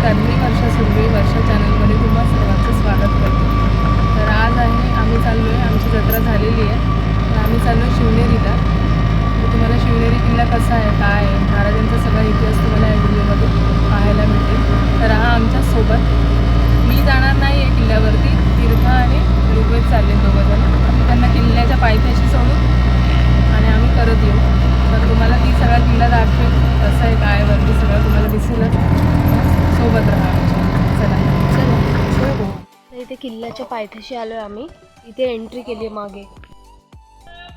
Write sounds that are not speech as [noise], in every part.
नमस्कार मी वर्षा सुर्वे वर्षा चॅनलमध्ये तुम्हा सर्वांचं स्वागत करतो. तर आज आहे आम्ही चाललो आहे आमची जत्रा झालेली आहे. तर आम्ही चाललो आहे शिवनेरीला. तर तुम्हाला शिवनेरी किल्ला कसा आहे काय आहे महाराजांचा सगळा इतिहास तुम्हाला या व्हिडिओमध्ये पाहायला भेटेल तर हा आमच्यासोबत मी जाणार नाही आहे किल्ल्यावरती तीर्थ आणि ऋग्वेद चालले दोघं जण आम्ही त्यांना किल्ल्याच्या पायथ्याशी सोडून आणि आम्ही करत येऊ तर तुम्हाला ती सगळा किल्ला दाखवेल कसं आहे काय वरती सगळं तुम्हाला दिसेलच सोबत राहा चला तर इथे किल्ल्याच्या पायथ्याशी आलो आहे आम्ही. इथे एंट्री केली आहे मागे.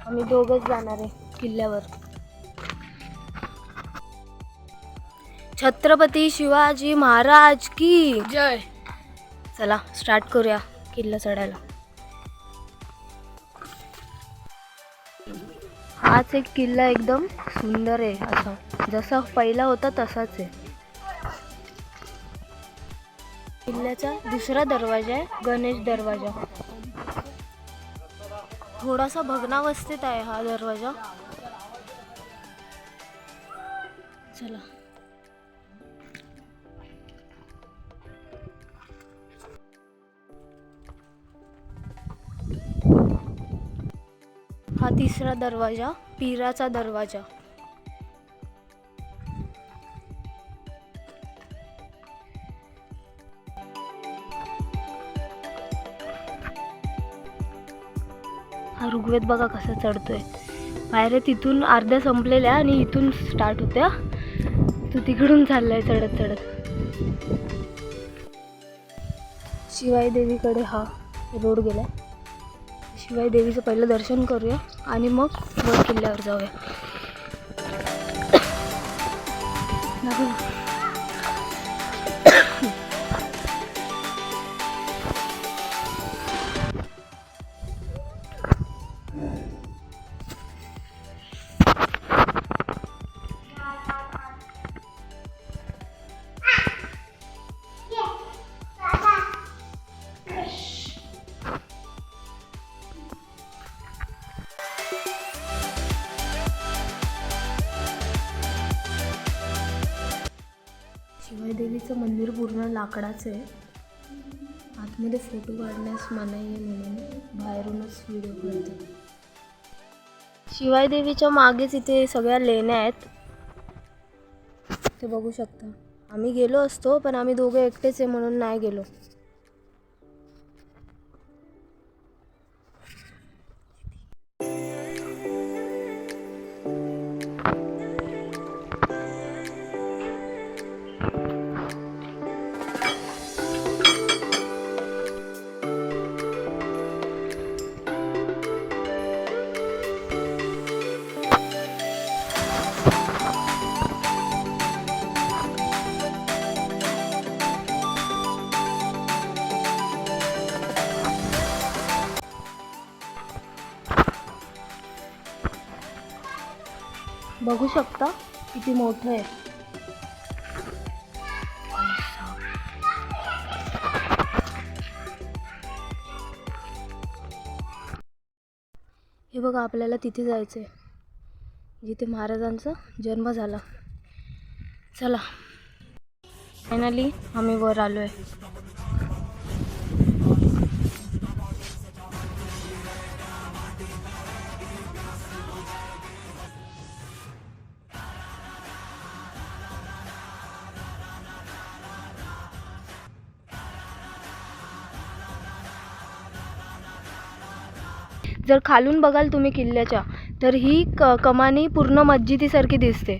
आम्ही दोघंच जाणार आहे किल्ल्यावर. छत्रपती शिवाजी महाराज की जय. चला स्टार्ट करूया किल्ला चढायला. हाच एक किल्ला एकदम सुंदर आहे असा. जसा पहिला होता तसाच आहे. किल्ल्याचा दुसरा दरवाजा आहे गणेश दरवाजा. थोडासा भग्नावस्थेत आहे हा दरवाजा. चला. हा तिसरा दरवाजा पिराचा दरवाजा. हा ऋग्वेद बघा कसा चढतोय. पायऱ्या तिथून अर्ध्या संपलेल्या आणि इथून स्टार्ट होत्या. तो तिकडून चाललाय चढत चढत. शिवाई देवीकडे हा रोड गेला शिवाई देवीचं पहिलं दर्शन करूया आणि मग वर किल्ल्यावर जाऊया [coughs] लागलं. देवीचं मंदिर पूर्ण लाकडाचं आहे. आतमध्ये फोटो काढण्यास मनाई आहे म्हणून बाहेरूनच व्हिडिओ करतात शिवाई देवीच्या मागेच इथे सगळ्या लेण्या आहेत. ते बघू शकता. आम्ही गेलो असतो पण आम्ही दोघे एकटेच आहे म्हणून नाही गेलो. बघू शकता किती मोठं आहे. हे बघा आपल्याला तिथे जायचं आहे जिथे महाराजांचा जन्म झाला. चला. फायनली आम्ही वर आलो आहे जर खालून बघाल तुम्ही किल्ल्याच्या तर ही क कमानी पूर्ण मस्जिदीसारखी दिसते.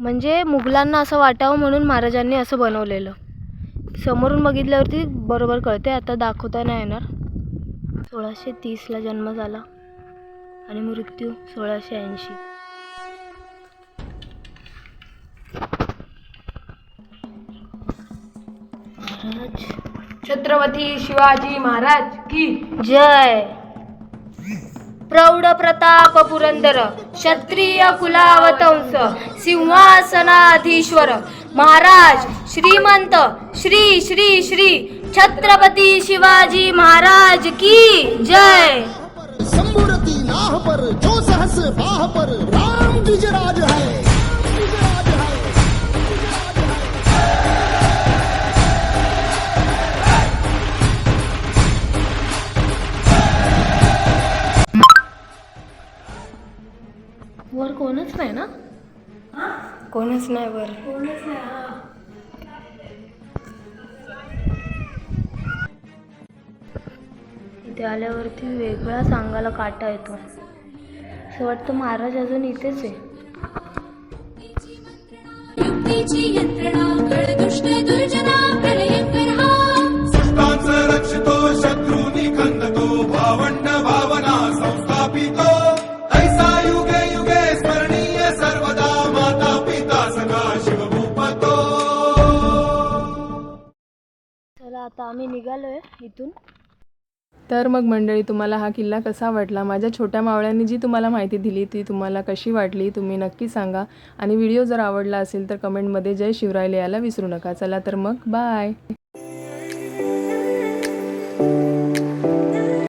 म्हणजे मुघलांना असं वाटावं म्हणून महाराजांनी असं बनवलेलं. समोरून बघितल्यावरती बरोबर कळते आता दाखवता नाही येणार. सोळाशे तीसला जन्म झाला आणि मृत्यू सोळाशे ऐंशी. महाराज छत्रपती शिवाजी महाराज की जय! प्रौढ प्रताप पुरंदर क्षत्रिय कुलावतंस सिंहासनाधीश्वर. महाराज श्रीमंत श्री श्री श्री छत्रपती शिवाजी महाराज की जय. संबुरती नाह पर जो सहस बाह पर राम द्विजराज है. कोणच नाही ना? कोणच नाही बरं इथे आल्यावरती वेगळा सांगायला काटा येतो. असं वाटतं महाराज अजून इथेच आहे. युक्तीची यंत्रणा कळदुष्ट दुर्जना प्रलयंकर आता आम्ही निघालो आहे इथून. तर मग मंडळी तुम्हाला हा किल्ला कसा वाटला? माझ्या छोट्या मावळ्यांनी जी तुम्हाला माहिती दिली ती तुम्हाला कशी वाटली तुम्ही नक्की सांगा. आणि व्हिडिओ जर आवडला असेल तर कमेंटमध्ये जय शिवराय लिहायला विसरू नका. चला तर मग बाय.